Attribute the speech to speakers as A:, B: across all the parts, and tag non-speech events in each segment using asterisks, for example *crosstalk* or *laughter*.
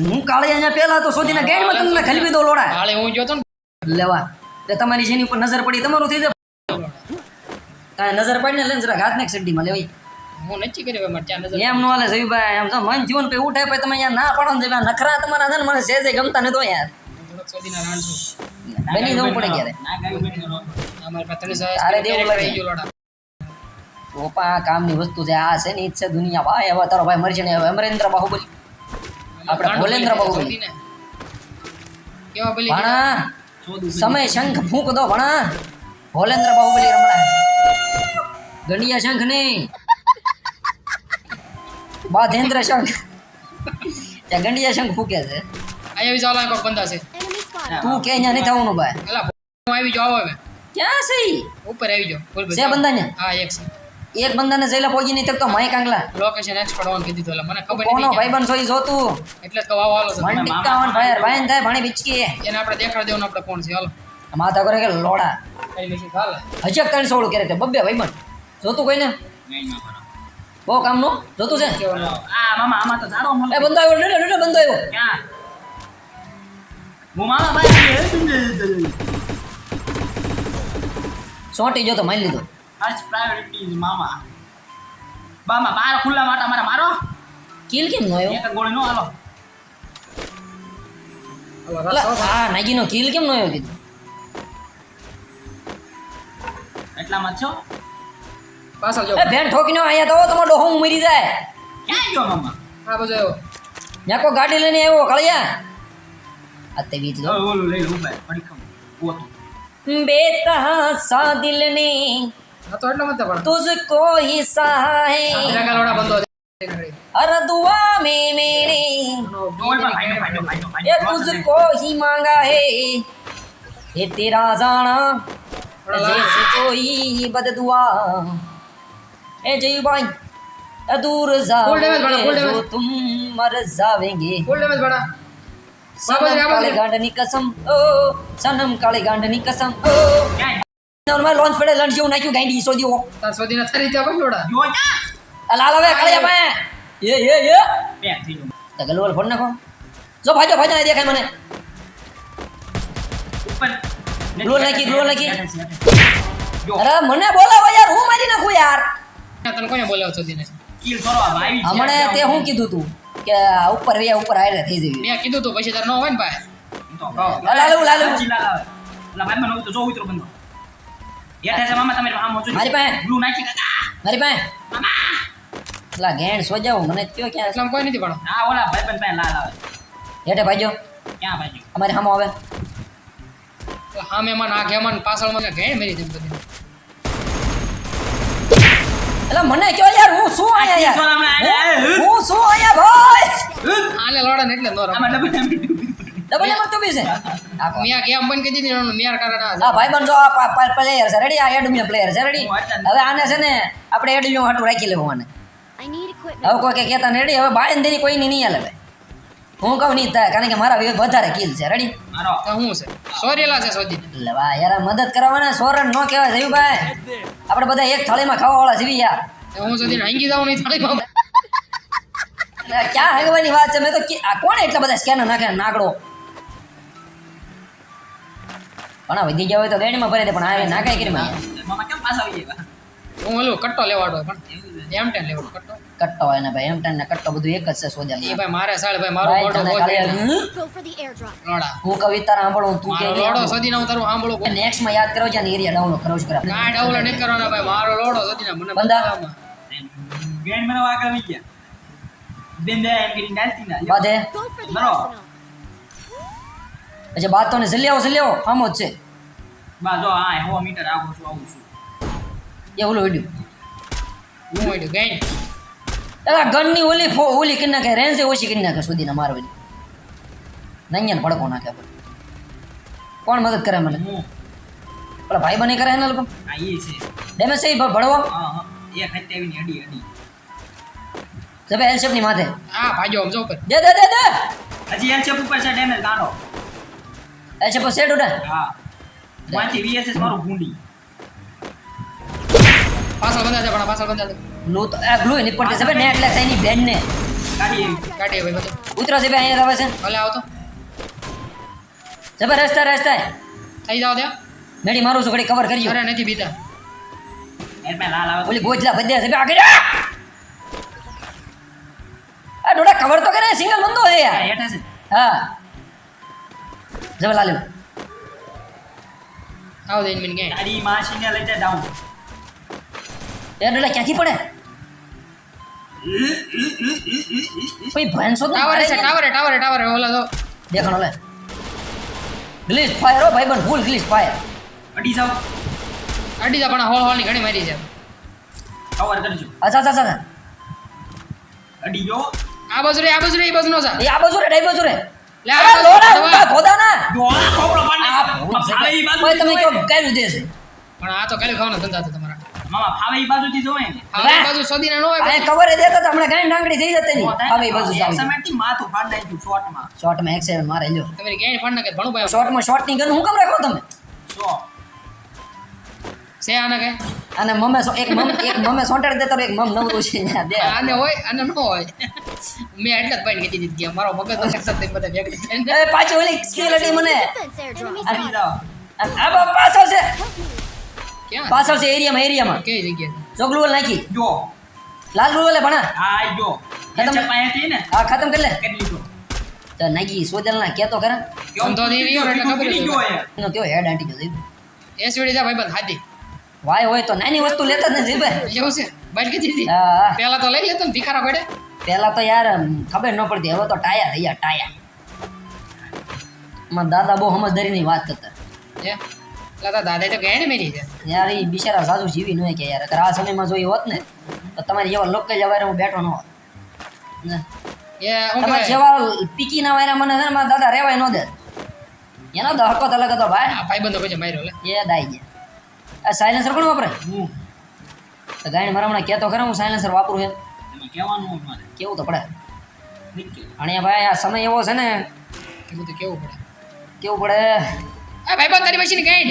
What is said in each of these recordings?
A: હું કાલે અહીંયા પેલા તો શોધીને તમને ખલવી દો લોડા
B: કાલે હું જોતો ને
A: લેવા તે તમારી જેની ઉપર નજર પડી તમારું થઈ જાય નજર પડીને લઈને જરાક હાથ નાખ સડ્ડીમાં લેવાય
B: હું નથી કર્યો હવે મારે ત્યાં નજર
A: એમ નો હાલે જયુભાઈ એમ તો મન જીવન પછી ઉઠે પછી તમે અહીંયા ના પડો ને નખરા તમારા છે ને મને સેજે ગમતા નતો યાર બની જવું પડે ક્યારે દેવું લાગે. ઓપા કામની વસ્તુ છે આ છે ને ઈ જ છે દુનિયા. ભાઈ હવે તારો ભાઈ મરશે ને હવે અમરેન્દ્ર બાહુબલી. આપણે ભોલેન્દ્ર બાહુબલી.
B: કેવા બોલી
A: ભણા સમય શંખ ફૂંક દો ભણા. ભોલેન્દ્ર બાહુબલી રમણા. ગંડિયા શંખ નહીં. બાધેન્દ્ર શંખ. ત્યાં ગંડિયા શંખ ફૂકે છે.
B: અહીંયા બી ચાલો કોક બંધા છે.
A: તું કે અહીંયા નહીં થવાનું ભાઈ.
B: એલા આવી જાવ હવે.
A: ક્યાં છે
B: ઉપર આવી જાવ બોલ
A: છે બંદા ને
B: હા એક છે.
A: એક બંદાને જઈલા પહોંચી નહીં તકતો મય કાંગલા
B: લોકેશન એક્સપર્ટ ઓન કીધી તો મને ખબર
A: કોનો
B: ભાઈ
A: બન સોઈ જોતું
B: એટલે તો આવો હાલો
A: વન ટિક્કાવન ફાયર ભાઈ થાય ભણી બિચકી
B: એને આપણે દેખાડ દેવું આપણે કોણ છે હાલો.
A: માતા કરે કે લોડા.
B: કઈ નથી હાલે.
A: હજક તણ સોળું કરે બબ્બે ભાઈબંધ. જોતું કોઈને? બહુ કામનું? જોતું છે?
C: આ મામા આમાં તો જાડો મળે.
A: એ બંદો આવ્યો ડડે ડડે બંદો આવ્યો
C: ક્યાં? હું મામા ભાઈ
A: સોટી જો તો મારી લીધો.
C: ફર્સ્ટ પ્રાયોરિટી મામા. બામા બાર ખુલ્લા માટા મારા મારો.
A: કિલ કેમ નો આવ્યો?
C: એક ગોળી નો હાલો
A: હા નાગીનો કિલ કેમ નો આવ્યો કીધું?
C: એટલામાં છો?
B: પાછળ જો
A: બેન ઠોકીનો અહીંયા તો તમારો ડોહો મરી જાય.
C: ક્યાં ગયો મામા?
B: હા બધો આવ્યો.
A: ત્યાં કોઈ ગાડી લઈને આવ્યો કળિયા? આ તે વીજ
C: લો. ઓલો લઈ લો ઊભા. પડી ખમ ઓતો
A: બેતહાસા દિલ ને तुझको ही। सहाय अरे दुआ में मेरे। ये तुझको ही मांगा है। ये तेरा जाना। जैसे कोई तो बददुआ। ए जयू भाई। दूर
B: जाओ
A: तुम मर जावेंगे। सनम काली
B: गांड
A: नी कसम। ओ सनम काली गांड नी कसम। ओ। નોર્મલ લોન્ચ પડે લંચ જેવું નાખ્યું ગાંડી સોદીઓ
B: તાર શોધીને થરી ત્યાં પણ લોડા.
C: જો.
A: આ લાલ હવે કાળિયા ભાઈ એ. એ એ
C: પેક થઈ
A: તો ગલવલ ફોન નાખો. જો ભાજો ભાજો નહીં દેખાય મને.
C: ઉપર.
A: ગ્લો નાખી, ગ્લો નાખી.
C: જો.
A: અરે મને બોલાવો યાર હું મારી નાખું યાર.
B: તને કોને બોલાવો શોધીને?
C: કિલ કરો આ ભાઈ
A: હમણે તે હું કીધું તું? કે ઉપર વયા ઉપર આયરે થઈ જવી
B: મેં કીધું તું પછી તાર ન હોય ને ભાઈ.
C: તો
A: લાલુ, લાલુ.
C: ચીલા લાવે ઓલા ભાઈ મને તો જો ઉતરો બંધો હેઠે છે મામા તમે આમ મોજો
A: મારી પાસે.
C: બ્લુ નાખી કાકા
A: મારી પાસે લા ગેણ સોજાવો મને કયો ક્યાં
B: એટલે કોઈ નથી પણ
C: હા ઓલા ભાઈ પણ લાલ આવે
A: હેઠે ભાજો
C: ક્યાં ભાઈ
A: અમારી સામો આવે
B: સામે માં નાખે માં પાછળમાં ઘેણ મેરી તેમ બધી
A: એટલે મને કયો યાર હું શું આયા યાર હું- શું આયા ભાઈ
B: આલે લોડા ને એટલે નો રમે
C: આમાં ડબલ
A: નંબર તો બી છે.
B: મિયા કેમ બંધ કરી દીધી એનું મિયાર કારણે
A: હા ભાઈ બંધો આ પ્લેયર છે. રેડી આ એડમિન પ્લેયર છે. રેડી હવે આને છે ને આપણે એડમિન હાટું રાખી લેવું આને. હવે કોઈ કે કહેતા ને રેડી હવે બાળીને દેરી કોઈ નહીં હાલે ભાઈ. હું કહું નહીં થાય કારણ કે મારા વિવેક વધારે કિલ છે. રેડી
C: મારો.
B: તો શું છે? સોરેલા છે સોજી.
A: એટલે વાહ યાર મદદ કરવાના સોરણ નો કહેવાય જયુભાઈ આપણે બધા એક થાળીમાં ખાવા વાળા જીવી યાર
B: હું સુધી હાંગી જાઉં નહીં થાળીમાં. *laughs*
A: ક્યાં હાંગવાની વાત છે? મેં તો કોણે એટલા બધા સ્કેનર નાખે નાગડો. પણ વધી ગયા હોય તો ગાડીમાં ભરી દે પણ આ નાખાય કરી
C: મામા કેમ પાછા આવી ગયા?
B: હું ઓલું કટ્ટો લેવાડો પણ એમ ટેન લેવાડો કટ્ટો.
A: કટ્ટો હોય ને ભાઈ એમ ટેન ને કટ્ટો બધું એક જ છે સોજા
B: એ ભાઈ મારે સાળ ભાઈ મારો
D: airdrop.
B: લોડા.
A: હું કવિતા સાંભળું તું કે
B: લોડો શોધીને હું તારું સાંભળું
A: નેક્સ્ટમાં યાદ કરો છે ને એરિયા ડાઉનલોડ કરો જ કરા.
B: ના ડાઉનલોડ નહીં કરવાનો ભાઈ મારો લોડો ના મને
A: બંદા.
B: બતાવવામાં.
C: મને વાગ આવી ગયા. બેન દે એમ કરીને ડાલતી ના.
A: બાધે.
D: Go
A: પછી બાદ ને જલ્દી આવો જલ્દી આવો આમ જ છે.
C: બા જો આ હવા મીટર આવું છું આવું છું.
A: એ ઓલું વીડિયો
B: હું હોય ગઈ?
A: એલા ગનની ઓલી ફો ઓલી કરી નાખે રેન્જ ઓછી કરી નાખે સુધીના મારવાની નૈયાને ભડકો નાખે કોણ મદદ કરે મને?
C: હું.
A: પેલા ભાઈ બને કરે એના લોકો? ડેમેજ છે. ઈ ભ- ભડવો
C: હા હા. એક હત્યા આવીને અડી અડી
A: જબે એલની માથે.
B: હા ભાજો આમ જો ઉપર.
A: દે દે દે દે!
C: હજી એલ ઉપર છે ડેમેજ ગાંડો
A: એલ શેપ સેટ ઉડે.
C: હા. માંથી વીએસએસ મારું ભૂંડી
B: પાછળ બંધા છે પણ પાછળ બંધા છે.
A: ગ્લુ તો આ ગ્લુ એની પડતી છે ને એટલે એની બેન ને
C: ગાડી એવી.
B: કાઢીએ ભાઈ બધું.
A: ઉતરો છે ભાઈ અહીંયા આવે છે.
B: ભલે આવતો
A: જબર રસ્તા રસ્તા.
B: થઈ જાવ ત્યાં.
A: મેડી મારું છું ઘડી કવર કરજો
B: અરે નથી બીતા
C: એરમાં લાલ આવે.
A: ઓલી ગોજલા બધ્યા છે બે આગળ આ! ડોડા કવર તો કરે સિંગલ બંધો
C: આ
A: યાર.
C: હેઠે છે.
A: હા. જબર લાલ
B: આવો દઈને મને ક્યાંય.
C: તારી માસીને લઈ જા ડાઉન
A: એ ડોડા ક્યાંથી પડે? કોઈ ભેંસો
B: ટાવર છે. ટાવરે ટાવરે ટાવરે ઓલા તો
A: દેખણ ઓલે ગ્લિચ ફાયર હો ભાઈબંધ ફૂલ ગ્લિચ ફાયર
C: અડી જાવ
B: અડી જા પણ હોલ હોલની ઘણી મારી છે.
C: ટાવર કરજો.
A: અચ્છા અચ્છા અચ્છા.
C: અડી ગયો.
B: આ બાજુ રે આ બાજુ રે એ બાજુ નો છે.
A: એ આ બાજુ રે ડાઈ બાજુ રે.
C: જો
A: તમે. કાઢ્યું દેશે
B: પણ આ તો કાલે ખાવાના ધંધા હતા તમારા.
C: મામા ફાવે બાજુથી જોવે ને.
B: આ બાજુ સોદીના નો હોય
A: આ કવર હતા હમણાં ગાંઠ ડાંગડી થઈ જતી ની હવે બાજુ
C: એક
A: જાવ.
C: માથું ફાડી નાખ્યું શોર્ટમાં.
A: શોર્ટમાં એક્સેલ મારે લ્યો.
B: તમારી ગેંડ ફાડ નાખે ભણું ભાઈ.
A: શોર્ટમાં શોર્ટની ગન હું કેમ રાખો તમે
C: જો.
B: છે આને કે?
A: અને મમે એક મમ એક મમે સોંટાડી દેતો એક મમ નવરું છે દે.
B: આને હોય અને ન હોય. મેં એટલે જ પાણી કીધી હતી કે મારો મગજ તો થઈ બધા ભેગા થઈને
A: એ પાછી ઓલી સ્કિલ હતી મને. આ બા પાછળ છે.
B: ક્યાં?
A: પાછળ છે એરિયામાં એરિયામાં.
B: કઈ જગ્યા
A: ચોગલું ઓલ નાખી.
C: જો.
A: લાલ રૂલે ભણા.
C: આ જો.
A: ખતમ.
C: પાયાથી ને.
A: હા ખતમ કરી લે.
C: કરી લીધો.
A: તો નાગી સોજલ ના કેતો ખરા.
B: કેમ? તો દેવી એટલે ખબર જ.
A: એનો કેવો હેડ આંટી ગયો
B: એસવીડી જા ભાઈ બંધ હાથી
A: વાય હોય તો નાની વસ્તુ લેતા જ નથી ભાઈ.
B: એવું છે? બાઈક કીધી હતી
A: હા.
B: પેલા તો લઈ લેતો ને ભિખારા પડે.
A: પહેલા તો યાર ખબર ન પડતી. હવે તો ટાયા થઈ ગયા ટાયા. મારા દાદા બહુ સમજદારીની વાત કરતા.
B: હે? એટલે દાદા તો ગેણ મેરી છે.
A: યાર એ બિચારા સાસુ જીવી ન હોય કે યાર. અગર આ સમયમાં જો એ હોત ને તો તમારે જેવા લોકો જવારે હું બેઠો ન હોત. તમારે જેવા પીકી ના વાયરા મને છે ને મારા દાદા રેવાય ન દે. એનો તો હકો અલગ હતો ભાઈ.
B: આ ભાઈ બંધો પછી માર્યો લે.
A: એ દાઈ ગયા. આ સાયલેન્સર કોણ વાપરે?
C: હું.
A: તો ગાયને મારા હમણાં કહેતો ખરા હું સાયલેન્સર વાપરું એમ.
C: એમાં કહેવાનું મારે.
A: કેવું તો પડે? અને ભાઈ આ સમય એવો છે ને
B: એ તો કેવું પડે?
A: કેવું પડે?
B: આ ભાઈ બંધ તારી મશીન ગાઈડ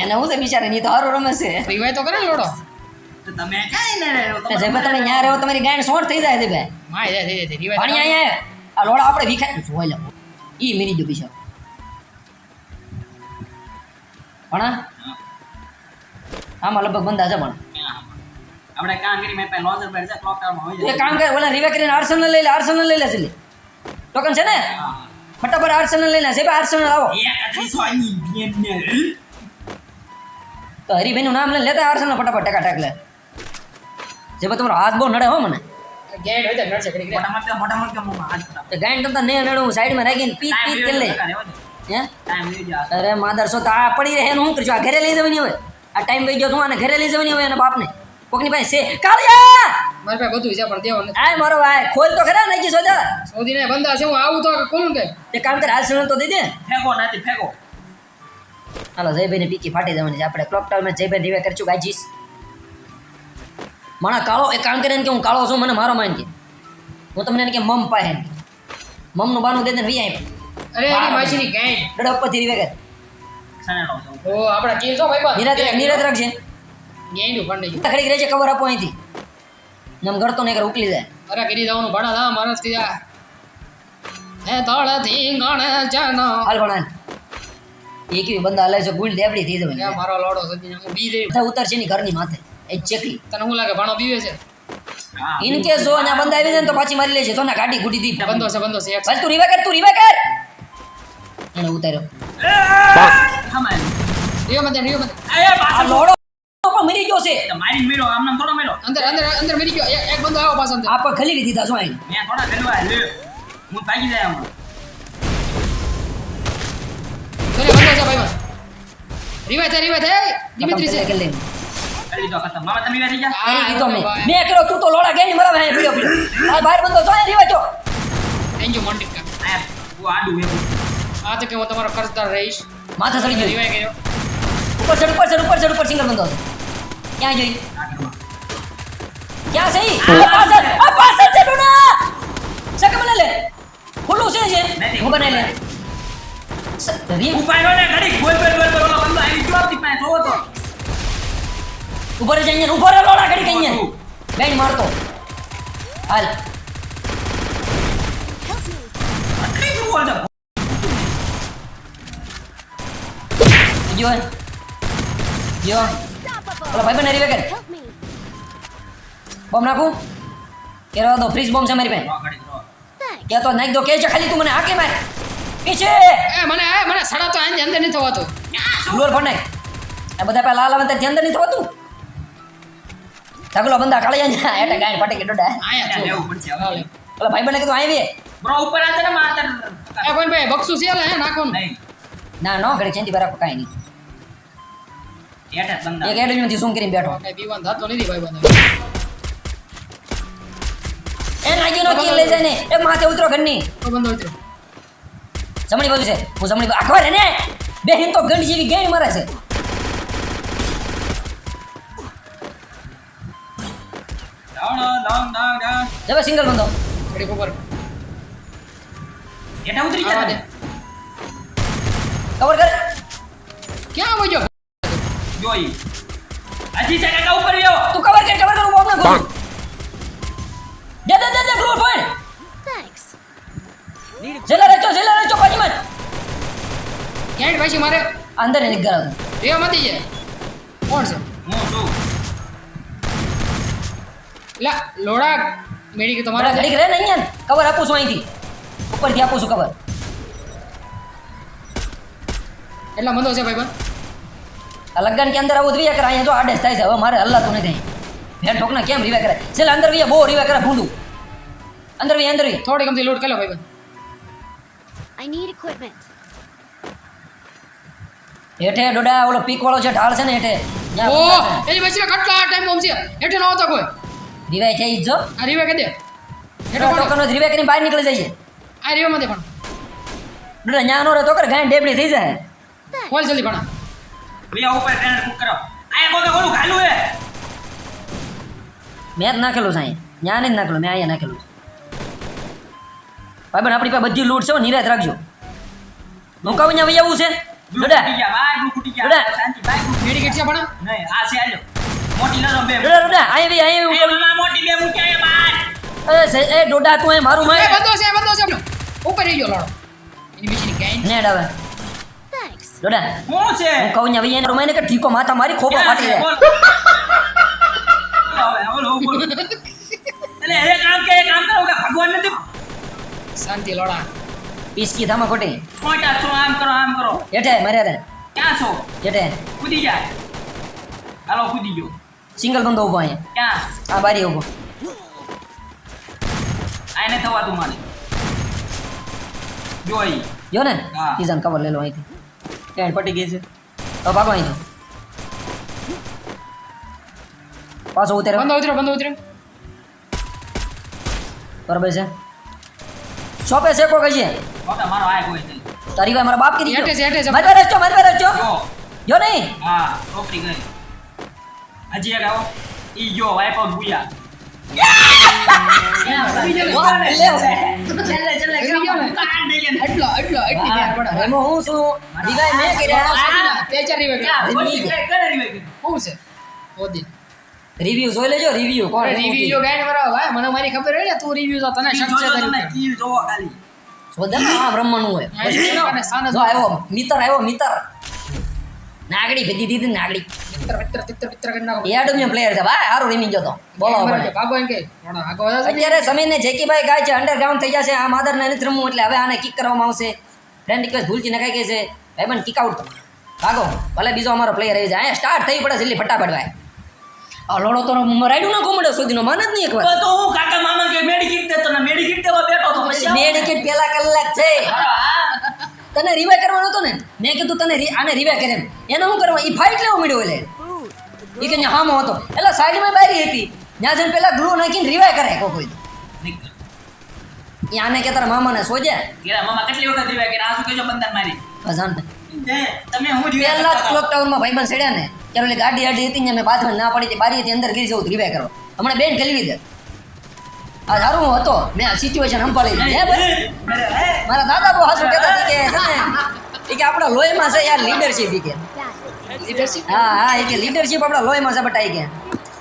A: એને હું છે બિચારે ની તો હારું રમે છે.
B: રિવાય તો કરે ને લોડો.
C: તમે કાંઈ ના રહ્યો.
A: તો જે તમે ન્યા રહો તમારી ગાયણ શોર્ટ થઈ જાય છે ભાઈ.
B: માય જાય થઈ જાય રિવાય
A: પાણી અહીંયા આ લોડા આપણે વિખાય જોઈ લે. એ મેરી જો પણ આ? આમાં લગભગ બંધા છે પણ.
C: આપણે કામ કરી મેં પાસે લોઝર બેઠ છે ક્લોક ટાવરમાં હોય
A: એ કામ કરે ઓલા રિવે કરીને આર્સેનલ લઈ લે આર્સેનલ લઈ લે છે ટોકન છે ને? ફટાફટ આર્સેનલ લઈ લે છે આર્સનલ આવો.
C: તો આની નું
A: તો હરીભાઈનું નામ લે લેતા આર્સેનલ ફટાફટ ટકા ટેક લે. જે તમારો હાથ બહુ નડે હો મને.
B: ગાઈડ હોય તો નડશે કરી
C: મોટા મોટા મોટા મોટા મોટા હાથ
A: તો ગાયન તમતા ને નડે હું સાઈડમાં રાખીને પીત પીત કરી લે. હે. અરે માદર સો તો આ પડી રહે શું કરશું? આ ઘરે લઈ જવાની હોય આ ટાઈમ વહી ગયો તું આને ઘરે લઈ જવાની હોય એના બાપને. કોકની પાસે છે. કાળિયા!
B: મારી પાસે બધું છે પણ દેવો નથી.
A: મારો ભાઈ ખોલ તો ખરા નાખી સોજા
B: સૌદી. ને બંધા છે હું આવું તો ખોલું કે
A: તે કામ કર આર્સનલ તો દઈ દે.
C: ફેંકો નાથી ફેંકો.
A: હાલો જયભાઈને પીકી ફાટી જવાની છે. આપણે ક્લોક ટાઉનમાં જયભાઈ રિવે કરશું ગાજીશ માણા કાળો એ કામ કરીને કે હું કાળો છું મને મારો માન કે હું તમને એને કે મમ પાહે. મમનું બાનું દે દે વી આઈ
B: અરે એની માછરી ગાઈડ
A: ડડ ઉપરથી રિવે
C: વેગે છું.
B: ઓ આપડા છો ભાઈ
A: નિરાત નિરાત રાખજે.
B: ગેંડું નહીં
A: ખડી રહેજે કવર આપો અહીંથી. નમ ગળતો ને કર ઉકલી જાય
B: અરે કરી દવાનું ભણા દા માણસથી જા હે તળથી ગણ જનો.
A: હાલ ભણા એક બંદા હલે છે ગુલ ડેબડી થઈ જવાની.
B: મારો લોડો સદી હું બી દે
A: ઉતર છે ની ઘરની માથે. એ ચેકલી
B: તને શું લાગે ભાણો પીવે છે?
A: ઇન કેસ જો અહીંયા બંધ આવી જાય તો પાછી મારી લેશે તો ના ગાડી ગુડી દી
B: બંધો છે બંધો છે એક
A: તું રીવા કર તું રીવા કર! એને ઉતાર્યો.
B: રિયો મત રિયો મત
C: એ પાછો
A: લોડો પણ મરી ગયો છે.
C: તો મારીને આમ નામ થોડો મેલો.
B: અંદર અંદર અંદર મેરી ગયો. એક એક બંધો આવ્યો પાછો અંદર.
A: આ ખલી દીધા જો અહીં.
C: મેં થોડા ઘરવા લે. હું ભાગી જાય હમણાં.
B: જોને બંધો છે ભાઈ દિમિત્રી છે.
A: કરી લે
C: દીધો ખતમ. મામા તમે ગયા?
B: હા,
A: કરી દીધો મેં. મેં કર્યો તું તો લોડા ગઈ મરાવે અહીં પીડ્યો પીડ્યો આ બહાર બંધો જો રીવા જો
B: થેન્ક યુ મોન્ટિકા
C: આયા, હું આડું એવું.
B: આ તો કે હું તમારો કરજદાર રહીશ.
A: માથે ચડી ગયો.
B: રિવાય કર્યો
A: ઉપર ચડ ઉપર ચડ ઉપર ચડ ઉપર સિંગલ બંધો. ક્યાં જોઈ
C: આ.
A: ક્યાં છે? આ પાછળ આ પાછળ છે ડોના! સકે મને લે? ખુલ્લું છે જે? હું બનાવી લે. રી
C: ઉપાડ્યો ને ઘડીક. બોલ બોલ બોલ બોલ ઓલો આવી ગયો આપણી પાસે જોવો તો.
A: ઉપર જ અહીંયા ઉપર જ લોડા ઘડી કઈ બેન મારતો. હાલ.
D: Unstoppable.
A: ઓલા ભાઈ બને રીવે કર. બોમ્બ નાખું? કે રહો દો ફ્રીજ બોમ્બ છે મારી પાસે. કે તો નાખ દો કે છે ખાલી તું મને હાકે માર. પીછે.
B: એ મને એ મને સડા તો આની અંદર નહીં થવાતું.
A: ગ્લોર ફોડ નાખ આ બધા પેલા લાલ આવે અંદર નહીં થવાતું? ઢગલો બંદા કાળી જાય એટલે ગાય ફાટી કે ડોડા
B: આયા
C: લેવું પડશે હવે.
A: ઓલા ભાઈ બને કીધું આવી
C: બ્રો ઉપર આતે ને માતર
B: એ કોણ ભાઈ બક્ષુ છે લે નાખો
C: નહીં.
A: ના નો ઘરે ચેન્જી બરાબર કાઈ નહીં.
C: એટા બંદા
A: એક એડમી માંથી ઝૂમ કરીને બેઠો.
B: કઈ બીવાન ધાતો નથી ભાઈ બંદા
A: એ રાજી નો કિલ લઈ જાય ને. એ માથે ઉતરો ઘરની.
B: તો બંદો ઉતરો
A: જમણી બાજુ છે. હું જમણી બાજુ આખો રે ને. બે હિન તો ગંડ જેવી ગેણ મારે છે.
C: ડાઉન ડાઉન ડાઉન ડાઉન
A: જવે સિંગલ બંધો
B: ઘડીક ઉપર
C: હેઠે ઉતરી
B: આવા
C: જા
B: દે
A: કવર કર
B: ક્યાં વયો
C: જોઈ હજી છે કાકા ઉપર ગયો
A: તું કવર કર કવર કર હું બોમ્બ નાખું દે દે દે દે ગ્લોર ફોડ
D: Thanks.
A: જેલા રેચો જેલા રેચો પાજી મત
B: ક્યાંય પાછી મારે
A: અંદર ને ગરમ
B: રેવા મતી જાય કોણ છે
C: હું છું
B: લા લોડા મેડી કે
A: મારા
B: તમારા
A: ઘડીક રહે ને અહીંયા કવર આપું છું અહીંથી. ઉપરથી આપું છું કવર.
B: એટલા મંદો છે ભાઈ
A: આ લગન કે અંદર આવું દ્રિયા કરે અહીંયા જો આડેસ થાય છે. હવે મારે હલ્લાતું નથી. ભેર ઠોકના કેમ રીવા કરે? છેલ્લે અંદર વિયા બહુ રીવા કરે ભૂંડું. અંદર વિયા અંદર વિયા
B: થોડી ગમતી લૂટ કરી લો ભાઈ
D: I need equipment.
A: હેઠે ડોડા ઓલો પીક વાળો છે ઢાળ છે ને હેઠે.
B: ઓ. એની પછી કેટલા ટાઈમ બોમ છે? હેઠે ન આવતો કોઈ?
A: રીવાય છે જ જો.
B: આ રીવે કે દે. એટલો ટોકન
A: ટોકનો રીવા કરીને બહાર નીકળી જઈએ
B: આ રીવે માં દે પણ
A: ડોડા ન્યા નો રહેતો કર ગાય ડેબડી થઈ જાય.
B: ખોલ જલ્દી પણ.
C: ભૈયા ઉપર ટ્રેન બુક કરો. આયા કોઈ ઓલું ખાલું હે.
A: મેં જ નાખેલું સાઈ ન્યા નહીં નાખેલું મેં અહીંયા નાખેલું ભાઈ બન આપણી પાસે બધી લૂટ છે નિરાત રાખજો. કહું અહીંયા વહી છે. ડોડા ડોડા.
C: શાંતિ ભાઈ
B: મેડિકેટ છે પણ
C: નહીં આ છે આલ્યો મોટી લડો બે
A: ડોડા ડોડા
C: મામા મોટી બે મૂક્યા એ બાય
A: એ એ ડોડા તું એ મારું
B: એ બધો છે બધો છે. ઉપર રહી ગયો લાડો. એની બીજી ગાય
A: ને
D: ડાવે.
A: ડોડા
C: શું છે?
A: હું કહું ને વહી એને રમાઈને કે ઠીકો માથા મારી ખોપા ફાટી? જાય.
C: એટલે એ કામ કે કામ કરો કે ભગવાન ને
B: શાંતિ લોડા.
A: પીસકી ધામા ખોટી.
C: ખોટા છો આમ કરો આમ કરો.
A: હેઠે મરે રે
C: ક્યાં છો?
A: હેઠે.
C: કૂદી જાય. હાલો કૂદી ગયો.
A: સિંગલ બંદો ઊભો અહીંયા
C: ક્યાં
A: આ બારી ઊભો
C: આને થવાતું મારે જોઈ
A: જો ને
C: હા.
A: સીઝન કવર લઈ લો અહીંથી ક્યાં પટી ગઈ છે તો ભાગો અહીંથી પાછો ઉતરે
B: બંધો ઉતર્યો બંધો ઉતર્યો
A: બરાબર છે શોપે છે કો કહીએ
C: ખોટા મારો આય કોઈ નહીં
A: તારી ભાઈ મારા બાપ કીધી
B: હેઠે છે, હેઠે છે.
A: મારી પાસે રહેજો, મારી પાસે રહેજો.
C: જો
A: જો નહીં
C: હા છોકરી ગઈ ગઈ, કરે રીવે ગઈ.
B: છે? ઓદી
A: રિવ્યુ જોઈ લેજો રિવ્યુ કોણ?
B: રિવ્યુ જો બરાબર ભાઈ. મને મારી ખબર હોય ને તું રિવ્યુ તો તને શક છે તને.
C: ઈ જોવો ખાલી.
A: શોધે આ બ્રહ્મનું હોય. જો આવ્યો મિત્ર આવ્યો મિત્ર. નાગડી ભેદી દીધી ને નાગડી
B: કરી નાખો
A: એડમિયન પ્લેયર છે ભાઈ હારું રમી ગયો બોલો
B: ભાગો એમ કે.
A: અત્યારે જેકીભાઈ ગાય છે અંડરગ્રાઉન્ડ થઈ જશે આ નથી રમવું એટલે હવે આને કિક કરવામાં આવશે ફ્રેન્ડ રિક્વેસ્ટ ભૂલથી નખાઈ ગઈ છે ભાઈ બન કિક આઉટ ભાગો ભલે બીજો અમારો પ્લેયર આવી જાય અહીંયા સ્ટાર્ટ થઈ પડે છે એટલે ફટાફટ ભાઈ આ લોડો તો રાઈડું ના ઘૂમડ્યો સુધીનો માન જ નહીં એકવાર
C: તો તો હું કાકા મામા કે મેડિકિટ દેતો ને મેડિકિટ દેવા બેઠો તો પછી
A: બે પેલા કલાક છે
C: હા.
A: તને રિવાય કરવાનો હતો ને? મેં કીધું તને આને રિવાય કરે એને શું કરવા? એ ફાઇટ લેવો મળ્યો એટલે એ કે ત્યાં હામો હતો. એટલે સાઈડમાં બારી હતી. ત્યાં જઈને પેલા ગ્લુ નાખીને રિવાય કરે કોઈ કોઈ એ આને કે તારા મામાને સોજે
C: મામા કેટલી વખત રિવાય કરે આ શું કહેજો બંધન મારી.
A: ભજાન
C: તમે હું
A: પહેલા જ ક્લોક ટાઉનમાં ભાઈબંધ સડ્યા ને ત્યારે ગાડી આડી હતી ને મેં બાથમાં ના પડી હતી બારીથી અંદર ગીરી જવું રિવાય કરો હમણાં બેન ગલવી દે. આ સારું હું હતો. મેં આ સિચ્યુએશન સંભાળી? મારા દાદા બહુ હાસુ કહેતા હતા કે એ કે આપણા લોહીમાં છે યાર લીડરશીપ કે. હા હા એ કે લીડરશીપ આપણા લોહીમાં છે બટાઈ કે.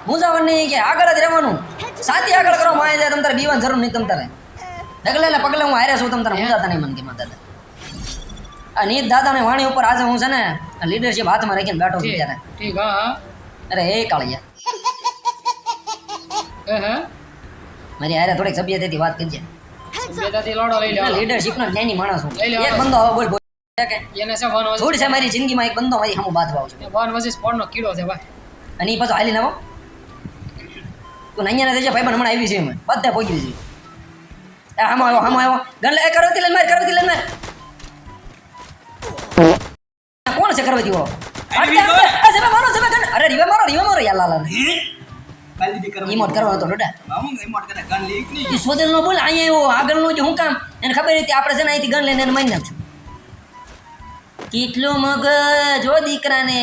A: મુંજાવણ નહીં કે આગળ જ રહેવાનું. સાથી આગળ કરો માં જાય તમ તારે બીવાની જરૂર નહીં તમ તારે. ડગલે ને પગલે હું હારે છું તમ તારે મુંજાતા નહીં મન કે મારા દાદા. આ નીત દાદાને વાણી ઉપર આજે હું છે ને લીડરશીપ હાથમાં રાખીને બેઠો છું ત્યારે
B: ઠીક હા. હા
A: અરે એ કાળિયા.
B: હે.
A: મારી હારે થોડીક સભ્યતાથી વાત કરજે
B: સભ્યતાથી લોડો લઈ લે
A: લીડરશિપનો જ્ઞાની માણસ હું. એક બંદો હવે બોલ બોલ. કે
B: એને છે વન
A: થોડી છે મારી જિંદગીમાં એક બંદો મારી હમું બાંધવા આવું છું
B: વન વસીસ નો કીડો છે ભાઈ.
A: અને એ પાછો હાલી નવો તું ના દેજે ભાઈ પણ હમણાં આવી છે એમાં. બધા પહોંચી છે. એ હામો આવ્યો હામો આવ્યો. ગણ લે એ કરવતી લઈને માર કરવતી લઈને માર. કોણ છે કરવતી વો
C: અરે રીવે.
A: મારો જમે રીવે મારો રીવે મારો યાર લાલા.
C: હે કરવા
A: ઈમોટ કરવાનો તો ડોડા
C: મામું ઈમોટ કરે ગન લીકની
A: એ સોદેલ નો બોલ અહીંયા એવો આગળ નો જે હું કામ એને ખબર હતી આપણે છે ને અહીંથી ગણ લઈને એને મારી નાખશું. કેટલો મગજ જો દીકરાને.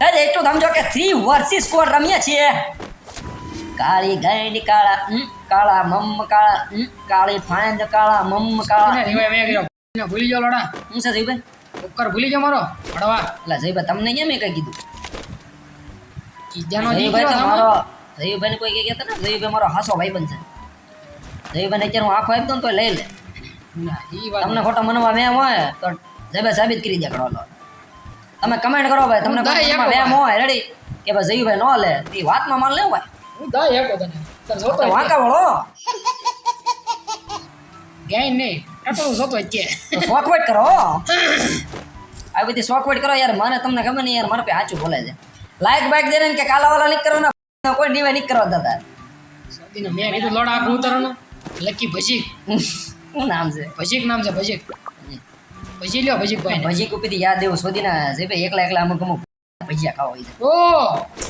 A: અરે એટલું સમજો કે થ્રી વર્સિસ સ્કોર રમીએ છીએ. કાળી ગાંડી કાળા હમ, કાળા મમ કાળા હમ, કાળી ફાંદ કાળા મમ કાળા
B: ભૂલી જાઓ લોડા.
A: હું છે જયભાઈ?
B: ઉપકર ભૂલી ગયો મારો. ભણવા
A: એટલે જયભાઈ તમને કેમ એ કઈ કીધું? જયભાઈ
B: દીકરો
A: તમારો
B: આમાં.
A: ને કોઈ કહેતા ને જયભાઈ મારો હાસો ભાઈ બન છે. જયભાઈ અત્યારે હું આખો આપતો ને તો લઈ લે. તમને ખોટા મનમાં વેમ હોય તો જયભાઈ સાબિત કરી દે કરો તમે કમેન્ટ કરો ભાઈ તમને ખોટા વેમ હોય રેડી કે ભાઈ જયુભાઈ નો લે એ વાતમાં માન લેવું ભાઈ
B: હું દાય એકો તને.
A: વાંકા વળો.
B: ગાય નહીં આટલું જોતો કે.
A: શોખવટ કરો આ બધી શોખવટ કરો યાર મને તમને ખબર નહીં યાર મારે પે સાચું બોલે છે. લાઈક બાઈક દે ને કે કાલા વાલા નહીં કરવાના કોઈ નીવે નહીં કરવા દાદા
B: સદીને મેં કીધું લોડા આખું ઉતારવાનું લકી ભજીક.
A: શું નામ છે?
B: ભજીક નામ છે ભજીક. ભજી લ્યો ભજીક ભાઈ
A: ભજી કુપીથી યાદ એવું શોધીના જે ભાઈ એકલા એકલા અમુક અમુક ભજીયા ખાવા હોય
B: ઓ!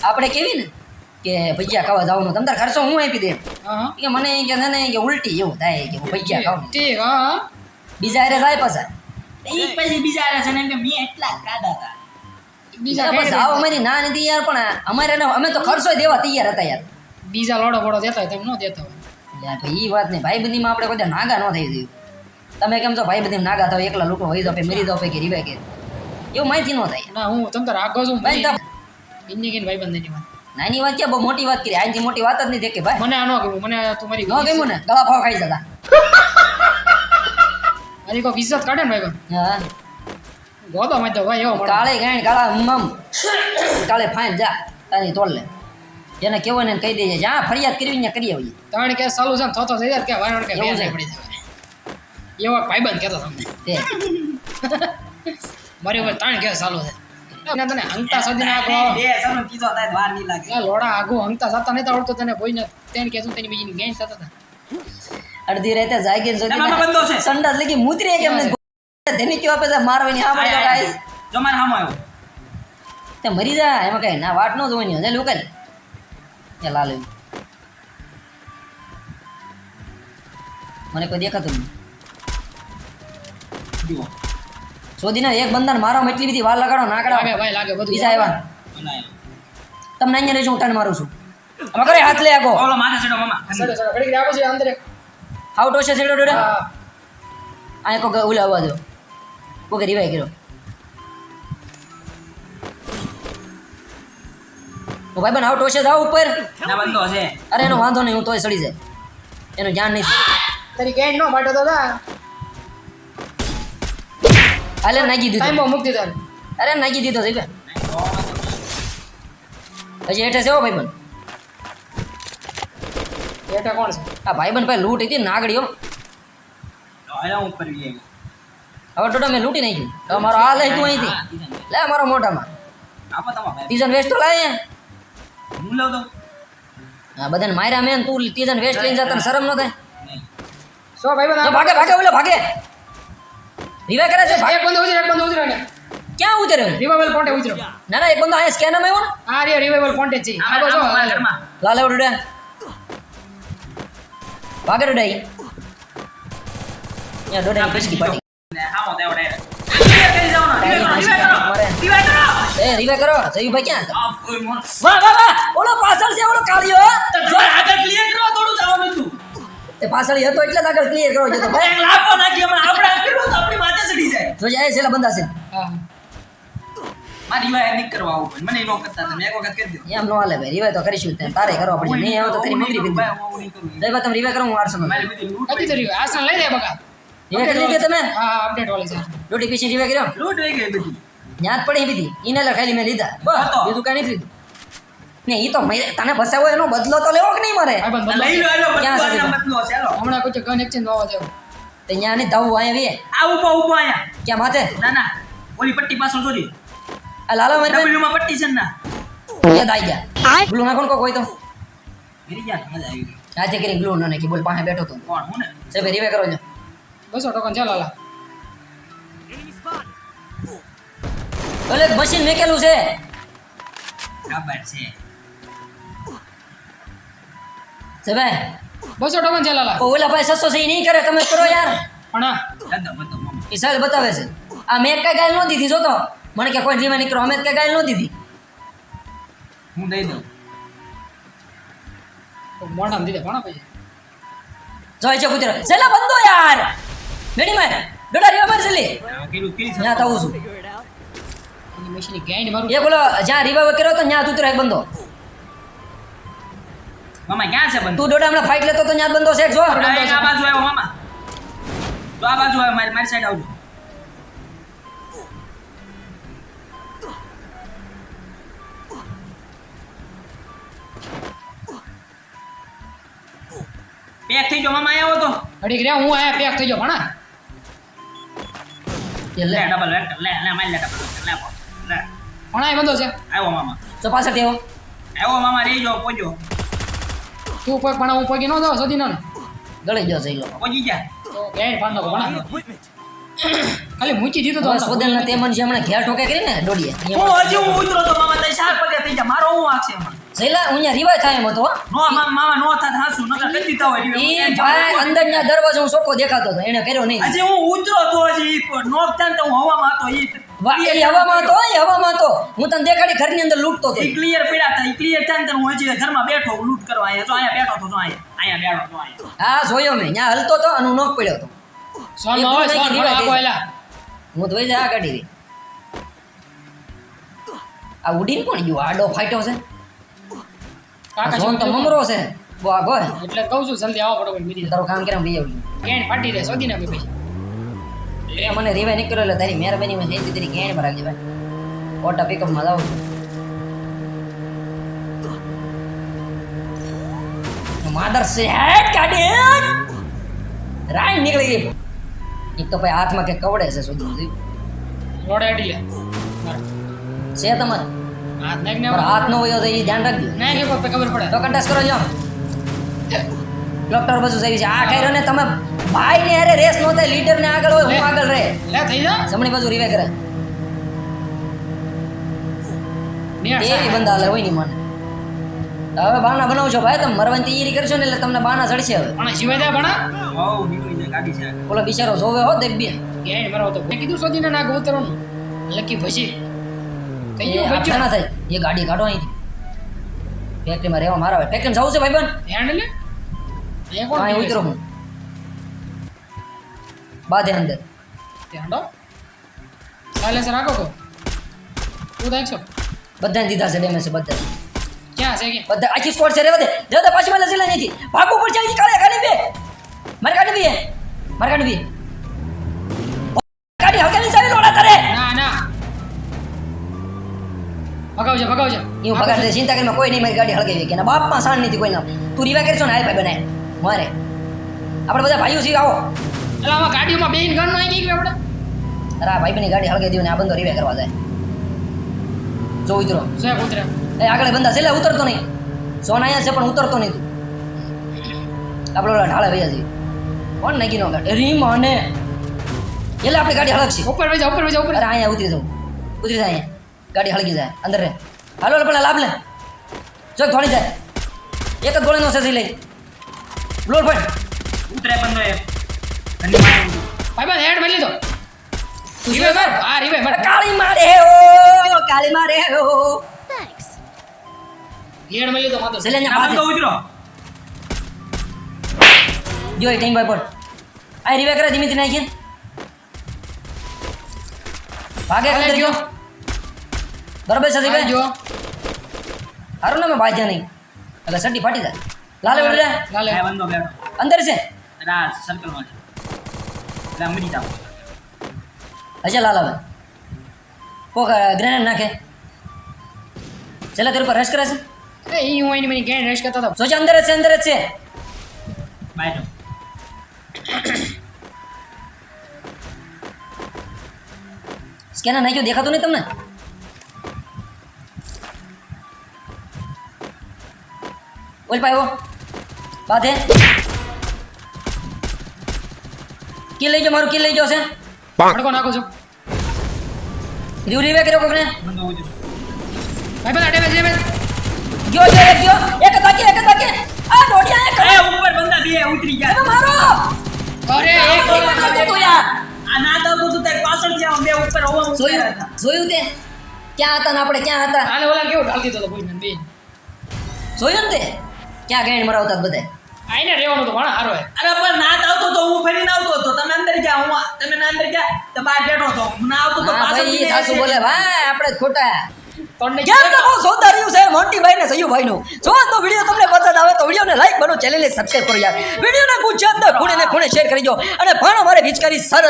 A: આપણે કેવી ને કે ભજીયા ખાવા જવાનું તમને ખર્ચો હું આપી દે?
B: હા હા.
A: કે મને કે છે ને કે ઉલટી એવું થાય કે હું ભજીયા ખાઉં.
B: ઠીક હા હા.
A: બીજા હારે જાય પાછા.
C: બીજા આરે છે ને કે મેં એટલા કાઢા હતા.
B: બીજા
A: બસ આવો અમારી ના નથી યાર પણ અમારે અમે તો ખર્ચો દેવા તૈયાર હતા યાર.
B: બીજા લોડો બોડો દેતા હોય તેમ ન દેતા હોય.
A: યાર ભાઈ એ વાત નહીં. ભાઈ બંધીમાં આપણે કોઈ નાગા ન થઈ ગયું. તમે કેમ છો? ભાઈ બધી નાગા થાવ એકલા લૂંટો હોય જાવ મરી જાવ કે રીવાય કે એવું માહિતી ન થાય.
B: ના હું તમને તાર આગો છું
A: ભાઈ તમ
B: કીને ભાઈ બંધની વાત.
A: નાની વાત કે બહુ મોટી વાત કરી. આનાથી મોટી વાત જ નહીં દેખે ભાઈ.
B: મને આનો કહું ગમ્યું. મને તમારી મારી
A: ન ગમ્યું ને? ગળા ખાઈ જતા.
B: મારી કોઈ ઇજ્જત કાઢે ને ભાઈ
A: હા.
B: ગોતો માં તો ભાઈ એવો
A: કાળે ગાયણ કાળા મમ કાળે ફાઈન જા તારી તોડ લે જેને કેવો ને કહી દેજે ફરિયાદ કરવી ને કરી
B: કે ચાલુ છે ને થતો થઈ જાય કે વારણ કે બે
A: છે.
B: નહીં પડી જાય. એવો ભાઈબંધ કહેતો તમને
A: તે.
B: મારી ઉપર ત્રણ કેસ ચાલુ છે. એને તને હંગતા સદી નાખો
C: બે સરું કીધો તાય વાર નહીં લાગે.
B: લોડા આગો હંગતા જતા નહીં આવડતો તને કોઈને તેને કહેતું તેની બીજી ગેંગ થતા
A: અડધી રાતે જાગીને
C: એમાં બંધો છે.
A: સંડાસ લગી મુતરી કેમ ને ધેમી કેવા પૈસા મારવાની હા
C: આય,
A: ગાઈસ
C: જો મારે હામો આવ્યો.
A: તે મરી જા એમાં કઈ ના વાટ નો જોવાની હોય લુકલ એ લાલ મને કોઈ દેખાતું નહીં.
C: જુઓ.
A: શોધીને એક બંદાને મારવામાં એટલી બધી વાર લગાડો ના
B: લાગે ભાઈ લાગે બધું
A: બીજા આવ્યા. તમને અહીંયા રહીશું હું ટન મારું છું. આમાં કરે હાથ લે આગો
C: ઓલો માથે ચડો મામા.
B: ચડો સડો ઘડી રાખો છે અંદર.
A: હાઉ ટોશે ચડો ડોડે આ એક ઓલા આવવા દો. કોકે રિવાઈ કર્યો ઓ ભાઈ બન હાઉ ટોશે જાવ ઉપર
C: ના બંધો છે
A: અરે એનો વાંધો નહીં હું તોય સડી જાય એનું ધ્યાન નહીં
B: તારી ગેંગ નો પાટો તો તા
A: હાલે નાખી
B: ટાઈમ
A: દીધો
B: બહુ મૂકી દીધો
A: અરે નાખી દીધો ભાઈ હજી હેઠે છે હો ભાઈ બન
B: બેટા કોણ છે
A: આ ભાઈ બન ભાઈ લૂટ હતી નાગડીઓ
C: આયા ઉપર આવ્યો
A: હવે ટોટલ મેં લૂંટી નાખ્યું. હવે મારો આ લઈ તું અહીંથી.
C: હા, ભાઈ.
A: લે મારો મોટામાં
C: ટીઝન
A: તીજન વેસ્ટ તો લાય
C: હું. લઉં તો?
A: હા બધાને માર્યા મેં તું તીજન વેસ્ટ લઈને જતા શરમ ન થાય.
B: સો ભાઈ
A: ભાગે ભાગે ઓલો ભાગે. રીવા કરે છે ભાગે.
B: એક બંધ ઉતરે બંધ ઉતરે ને
A: ક્યાં ઉતરે
B: રિવાઇવલ પોન્ટે ઉતર્યો.
A: ના ના એક બંદો અહીંયા સ્કેનરમાં આવ્યો ને?
B: આ રે રિવાઇવલ પોન્ટે છે. આ
C: મારા ઘરમાં.
A: લાલે ઉડડે ભાગે ઉડાઈ યા ડોડાઈ પીસકી પાટી
C: કરી
A: રીવા કરો જયુભાઈ ક્યાં? હતા
C: આ કોઈ મોણ.
A: વાહ વાહ વાહ. ઓલો પાછળ છે ઓલો કાળિયો
C: તો જો આગળ clear કરો, થોડું જવાનું હતું.
A: તે પાછળ હતો એટલે જ આગળ ક્લિયર કરો જતો ભાઈ.
C: એક નાખી હમણાં આપણે આ તો આપણી માથે ચડી જાય.
A: જોજે એ છેલ્લા બંદા છે.
C: મારી વાય નીક કરવા આવું પડે. મને નો કરતા તમે એક વખત કરી દો.
A: એમ નો હાલે ભાઈ. રિવાય તો કરીશું તે. તારે કરવા પડશે. નહીં આવે તો તારી મગરી
C: હું
A: બિંદી
C: હું નહીં કરું.
A: બા તમે રિવાય કરો હું આરસો
C: મારી બધી લૂંટ
B: તો રહ્યું આસન લઈ બકા.
A: રિવાય કરી લીધી તમે.
B: હા હા અપડેટ વાળી છે.
A: રોટી પીસી રિવાય કર્યો?
C: લૂંટ વહી ગઈ બધી.
A: ન્યાત પડી બીધી. ઇનેલર ખાલી મેં લીધા. બીજું કાંઈ નથી લીધું. ને એ તો તને ફસાવો એનો બદલો તો લેવો કે નહીં મારે?
C: લઈ લો હાલો, બદલો
A: છે
C: આના બદલો છે, હાલો.
B: હમણાં કોઈ ગન એક્સચેન્જ હોવા જાવ
A: તો ત્યાં નહીં ધાવું અહીંયા વીએ
C: આ ઊભો ઊભો અહીંયા.
A: ક્યાં માથે?
C: ના ના. ઓલી પટ્ટી પાછળ જોજી.
A: આ લાલા મારી
C: ડબલ્યુ માં પટ્ટી છે ના
A: યાદ આવી ગયા. ગ્લુ નાખો ને કોઈ તો.
C: મેરી જાન મજા આવી
A: આજે કરી ગ્લુ ન નાખી. બોલ પાસે બેઠો તો.
C: કોણ હું ને?
A: સાહેબ ભાઈ કરો છો
B: બસો ટોકન ચાલો લા
A: અલે મશીન મેકેલું છે
C: ખબર છે
A: છે ભાઈ
B: બસો ટોકન ચાલો લા
A: ઓ ઓલા ભાઈ સસ્તો છે એ નહીં કરે તમે કરો યાર
B: પણ
A: એ સાહેબ બતાવે છે આ મેં કઈ ગાય ન દીધી જોતો મને કે કોઈ રીમાં નીકળો અમે કઈ ગાય ન દીધી
C: હું દઈ દઉં
B: મોઢામાં દીધે ભણા પછી
A: જોઈ છે કુતરા સેલા બંધો યાર મેડી માર ડોડા રીવા માર
C: જલ્દી.
A: ત્યાં તાવું છું.
B: મશીન ગેન્ડ મારું
A: એ બોલો જ્યાં રીવા કર્યો તો ત્યાં ઉતરો એક બંધો
C: મામા ક્યાં છે બંદો?
A: તું ડોડા હમણાં ફાઇટ લેતો તો ત્યાં બંદો બંધો છે જો.
C: આ બાજુ આવ્યો મામા. તો આ બાજુ આવ્યો મારી મારી સાઈડ આવજો. પેક થઈ ગયો મામા આવ્યો તો.
B: ઘડીક રે હું આયા પેક થઈ ગયો ભણા.
C: લે
A: લે
C: ડબલ વેક્ટર લે લે મારી લે ડબલ વેક્ટર લે. લે
B: એ બંધો છે.
C: આવ્યો મામા.
A: તો પાછળ તેવો
C: આવ્યો મામા રહી જાઓ પોજો
B: તું કોઈ પણ હું પગી ન જાવ સદી ને
A: ગળી જશે છે લોકો.
B: તો ખાલી મૂકી દીધું તો
A: સોદેલ ના તે મન હમણાં ઘેર ઠોકે કરી ને દોડીએ.
C: હું હજી હું ઉતરો તો મામા તઈ ચાર પગે થઈ જા મારો હું વાંક છે એમાં?
A: હું અહીંયા રિવાય થાય એમ હતો
C: નો મામા મામા નો થાત હાસુ નકર કરી દીધા હોય
A: ઈ ભાઈ અંદર ના દરવાજો હું દેખાતો હતો એને કર્યો નહીં.
C: હું ઉતરો તો હજી નો તો હું હવામાં હતો ઈ
A: વા- એ હવામાં એ હું તને દેખાડી ઘરની અંદર લૂંટતો હતો.
C: ઈ ક્લિયર પડ્યા હતા ઈ ક્લિયર થાય ને તો હું હજી ઘરમાં બેઠો લૂટ કરવા અહીંયા જો અહીંયા બેઠો તો જો અહીંયા અહીંયા બેઠો તો અહીંયા.
A: હા જોયો મેં. ત્યાં હલતો હતો અને નોખ નોક પડ્યો હતો.
B: સોન હોય સોન
A: હું તો આ કાઢી દઈ આ ઉડીને કોણ ગયું? આડો ફાટ્યો છે.
B: કાકા
A: જોન તો મમરો છે. બો આ ગોય
B: એટલે કહું છું જલ્દી આવો ફટોફટ મીરી
A: તારું કામ કેમ ભઈ આવજો
B: કેણ ફાટી રે સદી નાખી ભાઈ
A: એ મને રીવાય નીકળ્યો એટલે તારી મહેરબાની મેં જઈ તારી કેણ રાખજે ભાઈ. ઓટા પિકઅપમાં માં જાવ માદર છે હેડ કાઢી રાઈન નીકળી ગઈ. એક તો ભાઈ હાથમાં કે કવડે છે સુધી
B: રોડે અડી લે.
A: છે તમારે?
B: હાથ ને
A: નો ધ્યાન રાખજો.
B: ના ખબર પડે.
A: તો કંટાસ કરો જો ડોક્ટર બધું સહી છે. આ કર્યો ને તમે ભાઈ ને અરે રેસ નો થાય લીડર ને આગળ હોય હું આગળ રહે.
B: લે થઈ જા.
A: જમણી બાજુ રીવે કરે. એવી બંદા હોય નહીં મને. હવે બાના બનાવશો ભાઈ તમે મરવાની તૈયારી કરશો ને એટલે તમને બાના ચડશે હવે.
B: પણ સિવાય દે ભણા
C: હવ નીકળી જાય ગાડી છે.
A: ઓલો બિચારો જોવે હો દેખ બે
B: તો મેં કીધું સદી નાખ ઉતરવાનું. લકી પછી
A: ના થાય. એ ગાડી કાઢો અહીંથી. ફેક્ટરીમાં રહેવા મારા હોય. ફેક્ટરીમાં જવું છે ભાઈ બન
B: હેન્ડ લે. એ કોણ
A: અહીં ઉતરો હું. બાધે અંદર.
B: તે હાંડો. સાયલેન્સર રાખો તું. દેખશો
A: બધાને દીધા છે ડેમેજ છે બધા.
B: ક્યાં છે કે?
A: બધા. આખી સ્કોડ છે રેવા દે. રેવા દે પાછી મને લસી નથી ભાગવું પડશે કાલે ગાડી બે. મારે ગાડી બી મારે ગાડી બે
B: ભગાવજો ભગાવજો
A: હું પગાર ચિંતા કરીને કોઈ નહીં મારી ગાડી હળગાવી કે. બાપ બાપમાં સાણ નથી કોઈના. તું રીવા કરશો ને હાલ ભાઈ બનાય મારે. આપણે બધા ભાઈઓ છીએ આવો.
B: એટલે આમાં ગાડીઓમાં બેન ઘર નો આવી આપણે?
A: અરે આ ભાઈ બની ગાડી હળગે દીધું ને આ બંદો રીવા કરવા જાય. જો ઉતરો.
B: છે ઉતરે.
A: એ આગળ બંદા છે એટલે ઉતરતો નહીં. સોના અહીંયા છે પણ ઉતરતો નહીં આપણે ઓલા ઢાળે વૈયા છીએ. કોણ નાખી નો ગાડી? રીમ અને એટલે આપણી ગાડી હળગશે.
B: ઉપર વઈ ઉપર વઈ જા ઉપર.
A: અરે અહીંયા ઉતરી જાઉં. ઉતરી જાય અહીંયા. ગાડી હળગી જાય અંદર રે. હાલો પણ લાભ લે. જો થોડી જાય. એક જ ગોળીનો છે લઈ. લોડ પણ
C: ઉતરે બંધો એ.
B: ભાઈ બસ હેડ મળી દો રીવે કર આ રીવે મર
A: કાળી મારે ઓ કાળી મારે ઓ
D: Thanks.
B: હેડ મળી દો માતો
A: સેલે
C: આ
A: અહીંયા
C: ઉતરો.
A: જો એ ટાઈમ ભાઈ પર. આ રીવે કરે ધીમે ધીમે નાખીએ ભાગે અંદર ગયો બરાબર છે
B: હાલે
A: ભાઈ
B: જો
A: હારું ને મેં બાજ્યા નહીં એટલે સડી ફાટી જાય લાલ ઉડી રે
B: લાલે
C: આ બંદો બેઠો
A: અંદર છે
C: અને આ સર્કલમાં છે એટલે આ મરી જાવ
A: હશે લાલ આવે કોક ગ્રેનેડ નાખે છેલ્લા તેર ઉપર રશ કરે છે
B: એ ઈ હું એની મને ગેન રેશ કરતો હતો
A: સોચે અંદર જ છે અંદર જ છે
C: બહાર
A: સ્કેનર નાખ્યું દેખાતું નહીં તમને ઓલ પાયો બાધે કિલ લઈ જાઓ મારું કિલ લઈ જાઓ છે
B: ભડકો નાખું છું
A: રીવ રીવે કર્યો કોકને
B: ભાઈ બધા ડેમેજ ડેમેજ
A: ગયો ગયો એક ગયો એક જ બાકી એક જ બાકી આ દોડિયા એક
C: એ ઉપર બંદા બે ઉતરી ગયા
A: મારો
B: અરે એક
A: તું યાર
C: આ ના તો તું તારી પાછળ જ્યાં બે ઉપર હોવા
A: જોયું જોયું તે ક્યાં હતા ને આપણે ક્યાં હતા
B: આને ઓલા કેવું ઢાલ દીધો હતો ભૂઈને બેન
A: જોયું ને તે ક્યાં ગેણ મરાવતા બધા
B: આઈને રહેવાનું તો ઘણા સારો
C: અરે પણ ના આવતો તો હું ફરીને આવતો તો તમે અંદર ગયા હું તમે ના અંદર ગયા તો બહાર બેઠો તો ના આવતો તો
A: ભાઈ સાસુ બોલે ભાઈ આપણે ખોટા. કેમ તો બહુ જોરદાર રહ્યું છે? મોન્ટીભાઈ ને નું જો તો વીડિયો તમને પસંદ આવે તો વિડીયોને લાઈક કરો ચેનલને સબસ્ક્રાઇબ કરો યાર. વિડીયોને ગુજરાતના ખૂણે ને ખૂણે શેર કરી દો. અને ભણો મારે પિચકારી સર